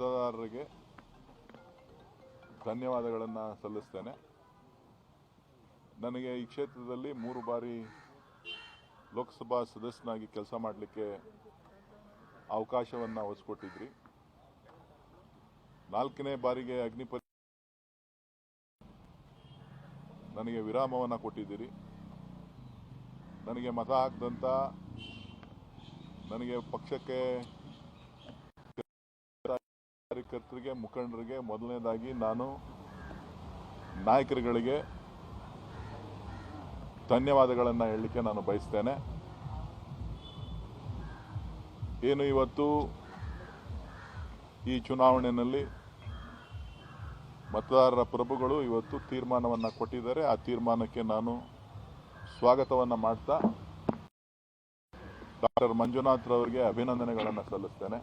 ಮತದಾರರಿಗೆ ಧನ್ಯವಾದಗಳನ್ನು ಸಲ್ಲಿಸ್ತೇನೆ. ನನಗೆ ಈ ಕ್ಷೇತ್ರದಲ್ಲಿ ಮೂರು ಬಾರಿ ಲೋಕಸಭಾ ಸದಸ್ಯನಾಗಿ ಕೆಲಸ ಮಾಡಲಿಕ್ಕೆ ಅವಕಾಶವನ್ನು ಒಲಿಸ್ಕೊಟ್ಟಿದ್ರಿ ನಾಲ್ಕನೇ ಬಾರಿಗೆ ಅಗ್ನಿಪರಿ ನನಗೆ ವಿರಾಮವನ್ನು ಕೊಟ್ಟಿದ್ದೀರಿ. ನನಗೆ ಮತ ಹಾಕಿದಂಥ ನನಗೆ ಪಕ್ಷಕ್ಕೆ ಕಾರ್ಯಕರ್ತರಿಗೆ, ಮುಖಂಡರಿಗೆ, ಮೊದಲನೇದಾಗಿ ನಾನು ನಾಯಕರುಗಳಿಗೆ ಧನ್ಯವಾದಗಳನ್ನು ಹೇಳಲಿಕ್ಕೆ ನಾನು ಬಯಸ್ತೇನೆ. ಏನು ಇವತ್ತು ಈ ಚುನಾವಣೆಯಲ್ಲಿ ಮತದಾರರ ಪ್ರಭುಗಳು ಇವತ್ತು ತೀರ್ಮಾನವನ್ನು ಕೊಟ್ಟಿದ್ದಾರೆ. ಆ ತೀರ್ಮಾನಕ್ಕೆ ನಾನು ಸ್ವಾಗತವನ್ನು ಮಾಡ್ತಾ ಡಾಕ್ಟರ್ ಮಂಜುನಾಥ್ರವರಿಗೆ ಅಭಿನಂದನೆಗಳನ್ನು ಸಲ್ಲಿಸ್ತೇನೆ.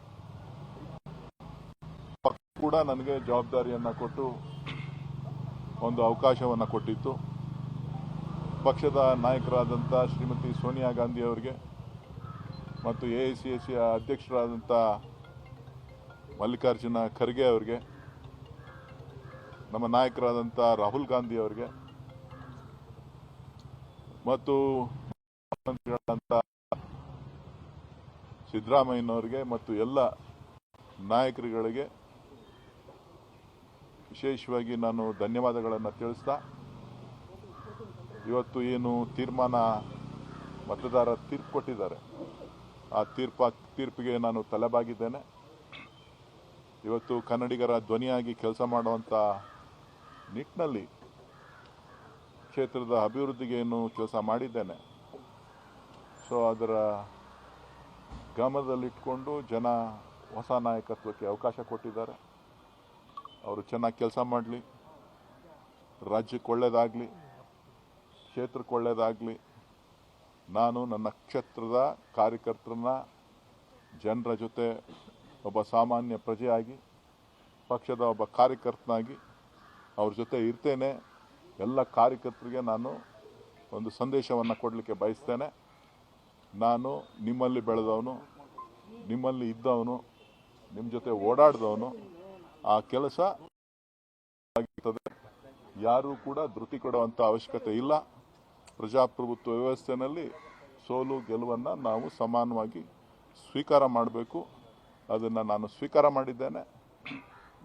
ಕೂಡ ನನಗೆ ಜವಾಬ್ದಾರಿಯನ್ನು ಕೊಟ್ಟು ಒಂದು ಅವಕಾಶವನ್ನು ಕೊಟ್ಟಿತ್ತು. ಪಕ್ಷದ ನಾಯಕರಾದಂಥ ಶ್ರೀಮತಿ ಸೋನಿಯಾ ಗಾಂಧಿ ಅವರಿಗೆ ಮತ್ತು ಎ ಐ ಸಿ ಎಸ್ ಅಧ್ಯಕ್ಷರಾದಂಥ ಮಲ್ಲಿಕಾರ್ಜುನ ಖರ್ಗೆ ಅವರಿಗೆ, ನಮ್ಮ ನಾಯಕರಾದಂಥ ರಾಹುಲ್ ಗಾಂಧಿ ಅವರಿಗೆ ಮತ್ತು ಮುಖ್ಯಮಂತ್ರಿಗಳಾದಂಥ ಸಿದ್ದರಾಮಯ್ಯನವರಿಗೆ ಮತ್ತು ಎಲ್ಲ ನಾಯಕರುಗಳಿಗೆ ವಿಶೇಷವಾಗಿ ನಾನು ಧನ್ಯವಾದಗಳನ್ನು ತಿಳಿಸ್ತಾ, ಇವತ್ತು ಏನು ತೀರ್ಮಾನ ಮತದಾರ ತೀರ್ಪು ಕೊಟ್ಟಿದ್ದಾರೆ. ಆ ತೀರ್ಪ, ತೀರ್ಪಿಗೆ ನಾನು ತಲೆಬಾಗಿದ್ದೇನೆ. ಇವತ್ತು ಕನ್ನಡಿಗರ ಧ್ವನಿಯಾಗಿ ಕೆಲಸ ಮಾಡುವಂಥ ನಿಟ್ಟಿನಲ್ಲಿ ಕ್ಷೇತ್ರದ ಅಭಿವೃದ್ಧಿಗೆ ಏನು ಕೆಲಸ ಮಾಡಿದ್ದೇನೆ. ಸೊ ಅದರ ಗಮನದಲ್ಲಿಟ್ಕೊಂಡು ಜನ ಹೊಸ ನಾಯಕತ್ವಕ್ಕೆ ಅವಕಾಶ ಕೊಟ್ಟಿದ್ದಾರೆ. ಅವರು ಚೆನ್ನಾಗಿ ಕೆಲಸ ಮಾಡಲಿ. ರಾಜ್ಯಕ್ಕೆ ಒಳ್ಳೆಯದಾಗಲಿ ಕ್ಷೇತ್ರಕ್ಕೆ ಒಳ್ಳೆಯದಾಗಲಿ ನಾನು ನನ್ನ ಕ್ಷೇತ್ರದ ಕಾರ್ಯಕರ್ತರನ್ನ, ಜನರ ಜೊತೆ ಒಬ್ಬ ಸಾಮಾನ್ಯ ಪ್ರಜೆಯಾಗಿ, ಪಕ್ಷದ ಒಬ್ಬ ಕಾರ್ಯಕರ್ತನಾಗಿ ಅವ್ರ ಜೊತೆ ಇರ್ತೇನೆ. ಎಲ್ಲ ಕಾರ್ಯಕರ್ತರಿಗೆ ನಾನು ಒಂದು ಸಂದೇಶವನ್ನು ಕೊಡಲಿಕ್ಕೆ ಬಯಸ್ತೇನೆ. ನಾನು ನಿಮ್ಮಲ್ಲಿ ಬೆಳೆದವನು, ನಿಮ್ಮಲ್ಲಿ ಇದ್ದವನು ನಿಮ್ಮ ಜೊತೆ ಓಡಾಡಿದವನು ಆ ಕೆಲಸ ಆಗಿರ್ತದೆ. ಯಾರೂ ಕೂಡ ಧೃತಿ ಕೊಡುವಂಥ ಅವಶ್ಯಕತೆ ಇಲ್ಲ. ಪ್ರಜಾಪ್ರಭುತ್ವ ವ್ಯವಸ್ಥೆಯಲ್ಲಿ ಸೋಲು ಗೆಲುವನ್ನು ನಾವು ಸಮಾನವಾಗಿ ಸ್ವೀಕಾರ ಮಾಡಬೇಕು. ಅದನ್ನು ನಾನು ಸ್ವೀಕಾರ ಮಾಡಿದ್ದೇನೆ.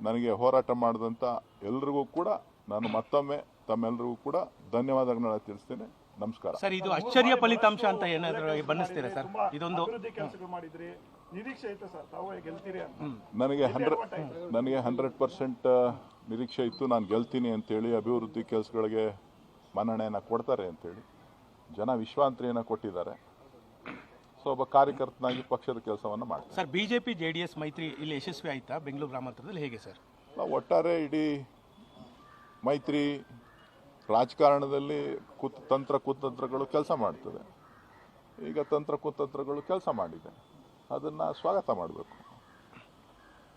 ನನಗೆ ಹೋರಾಟ ಮಾಡಿದಂಥ ಎಲ್ರಿಗೂ ಕೂಡ ನಾನು ಮತ್ತೊಮ್ಮೆ ತಮ್ಮೆಲ್ಲರಿಗೂ ಕೂಡ ಧನ್ಯವಾದಗಳನ್ನ ತಿಳಿಸ್ತೇನೆ. ನಮಸ್ಕಾರ. ಸರ್ ಇದು ಆಶ್ಚರ್ಯ ಫಲಿತಾಂಶ ಅಂತ ಏನಾದರೂ ಬಣ್ಣಿಸ್ತೀರಾ ಸರ್? ಇದೊಂದು ಕೆಲಸಗಳು ಮಾಡಿದ್ರಿ ನಿರೀಕ್ಷೆ ಇತ್ತು ಸರ್ ತಾವು ಗೆಲ್ತೀರಿ ಅಂತ. ನನಗೆ ಹಂಡ್ರೆಡ್ ನನಗೆ ಹಂಡ್ರೆಡ್ ಪರ್ಸೆಂಟ್ ನಿರೀಕ್ಷೆ ಇತ್ತು ನಾನು ಗೆಲ್ತೀನಿ ಅಂತೇಳಿ ಅಭಿವೃದ್ಧಿ ಕೆಲಸಗಳಿಗೆ ಮನ್ನಣೆಯನ್ನು ಕೊಡ್ತಾರೆ ಅಂತೇಳಿ. ಜನ ವಿಶ್ವಾಂತರಿಯನ್ನು ಕೊಟ್ಟಿದ್ದಾರೆ. ಸೊ ಒಬ್ಬ ಕಾರ್ಯಕರ್ತನಾಗಿ ಪಕ್ಷದ ಕೆಲಸವನ್ನು ಮಾಡ್ತಾರೆ. Sir BJP J D S ಮೈತ್ರಿ ಇಲ್ಲಿ ಯಶಸ್ವಿ ಆಯ್ತಾ? ಬೆಂಗಳೂರು ಗ್ರಾಮಾಂತರದಲ್ಲಿ ಹೇಗೆ ಸರ್? ಒಟ್ಟಾರೆ ಇಡೀ ಮೈತ್ರಿ ರಾಜಕಾರಣದಲ್ಲಿ ಕುತ್ ತಂತ್ರ ಕುತಂತ್ರಗಳು ಕೆಲಸ ಮಾಡ್ತದೆ. ಈಗ ತಂತ್ರ ಕುತಂತ್ರಗಳು ಕೆಲಸ ಮಾಡಿದೆ. ಅದನ್ನು ಸ್ವಾಗತ ಮಾಡಬೇಕು.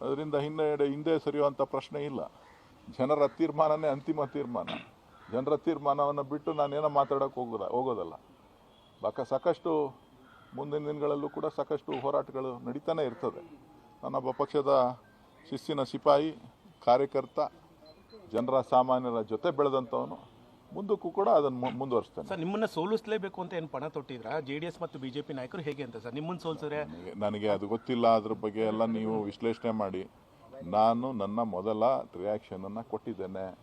ಅದರಿಂದ ಹಿಂದೆ ಹಿಂದೆ ಸರಿಯುವಂಥ ಪ್ರಶ್ನೆ ಇಲ್ಲ. ಜನರ ತೀರ್ಮಾನನೇ ಅಂತಿಮ ತೀರ್ಮಾನ. ಜನರ ತೀರ್ಮಾನವನ್ನು ಬಿಟ್ಟು ನಾನೇನೋ ಮಾತಾಡೋಕೆ ಹೋಗೋದ, ಹೋಗೋದಲ್ಲ. ಬಾಕ ಸಾಕಷ್ಟು ಮುಂದಿನ ದಿನಗಳಲ್ಲೂ ಕೂಡ ಸಾಕಷ್ಟು ಹೋರಾಟಗಳು ನಡೀತಾನೆ ಇರ್ತದೆ. ನಾನೊಬ್ಬ ಪಕ್ಷದ ಶಿಸ್ತಿನ ಸಿಪಾಯಿ, ಕಾರ್ಯಕರ್ತ, ಜನರ ಸಾಮಾನ್ಯರ ಜೊತೆ ಬೆಳೆದಂಥವನು. ಮುಂದಕ್ಕೂ ಕೂಡ ಅದನ್ನು ಮುಂದುವರಿಸ್ತಾನೆ. ಸರ್ ನಿಮ್ಮನ್ನ ಸೋಲಿಸಲೇಬೇಕು ಅಂತ ಏನು ಪಣ ತೊಟ್ಟಿದ್ರ? ಜೆ ಡಿ ಎಸ್ ಮತ್ತು ಬಿಜೆಪಿ ನಾಯಕರು ಹೇಗೆ ಅಂತ ಸರ್? ನಿಮ್ಮನ್ನ ಸೋಲಿಸಿದ್ರೆ? ನನಗೆ- ನನಗೆ ಅದು ಗೊತ್ತಿಲ್ಲ ಅದ್ರ ಬಗ್ಗೆ ಎಲ್ಲ ನೀವು ವಿಶ್ಲೇಷಣೆ ಮಾಡಿ. ನಾನು ನನ್ನ ಮೊದಲ ರಿಯಾಕ್ಷನನ್ನು ಕೊಟ್ಟಿದ್ದೇನೆ.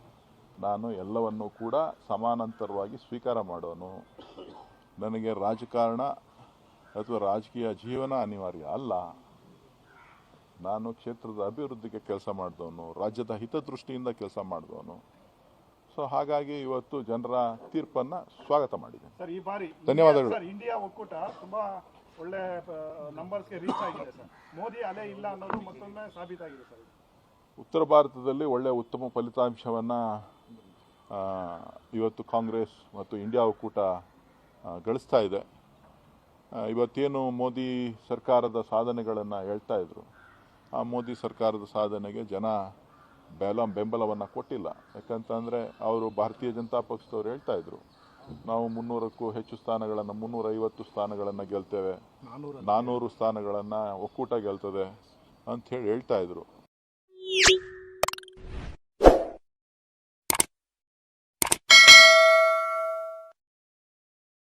ನಾನು ಎಲ್ಲವನ್ನೂ ಕೂಡ ಸಮಾನಾಂತರವಾಗಿ ಸ್ವೀಕಾರ ಮಾಡೋನು. ನನಗೆ ರಾಜಕಾರಣ ಅಥವಾ ರಾಜಕೀಯ ಜೀವನ ಅನಿವಾರ್ಯ ಅಲ್ಲ. ನಾನು ಕ್ಷೇತ್ರದ ಅಭಿವೃದ್ಧಿಗೆ ಕೆಲಸ ಮಾಡಿದವನು ರಾಜ್ಯದ ಹಿತದೃಷ್ಟಿಯಿಂದ ಕೆಲಸ ಮಾಡಿದವನು. ಸೊ ಹಾಗಾಗಿ ಇವತ್ತು ಜನರ ತೀರ್ಪನ್ನು ಸ್ವಾಗತ ಮಾಡಿದೆ ಸರ್ ಈ ಬಾರಿ ಧನ್ಯವಾದಗಳು. ಸರ್ ಇಂಡಿಯಾ ಒಕ್ಕೂಟ ತುಂಬಾ ಒಳ್ಳೆ ನಂಬರ್ಸ್ಗೆ ರೀಚ್ ಆಗಿದೆ ಸರ್. ಮೋದಿ ಅಲೆ ಇಲ್ಲ ಅನ್ನೋದು ಮತ್ತೊಮ್ಮೆ ಸಾಬೀತಾಗಿದೆ ಸರ್. ಉತ್ತರ ಭಾರತದಲ್ಲಿ ಒಳ್ಳೆ ಉತ್ತಮ ಫಲಿತಾಂಶವನ್ನು ಇವತ್ತು ಕಾಂಗ್ರೆಸ್ ಮತ್ತು ಇಂಡಿಯಾ ಒಕ್ಕೂಟ ಗಳಿಸ್ತಾ ಇದೆ. ಇವತ್ತೇನು ಮೋದಿ ಸರ್ಕಾರದ ಸಾಧನೆಗಳನ್ನು ಹೇಳ್ತಾ ಇದ್ರು? ಆ ಮೋದಿ ಸರ್ಕಾರದ ಸಾಧನೆಗೆ ಜನ ಬೆಲ ಬೆಂಬಲವನ್ನು ಕೊಟ್ಟಿಲ್ಲ. ಯಾಕಂತಂದರೆ ಅವರು ಭಾರತೀಯ ಜನತಾ ಪಕ್ಷದವ್ರು ಹೇಳ್ತಾ ಇದ್ರು ನಾವು ಮುನ್ನೂರಕ್ಕೂ ಹೆಚ್ಚು ಸ್ಥಾನಗಳನ್ನು ಮುನ್ನೂರೈವತ್ತು ಸ್ಥಾನಗಳನ್ನು ಗೆಲ್ತೇವೆ. ನಾನ್ನೂರು ಸ್ಥಾನಗಳನ್ನು ಒಕ್ಕೂಟ ಗೆಲ್ತದೆ ಅಂತ ಹೇಳಿ ಹೇಳ್ತಾ ಇದ್ರು.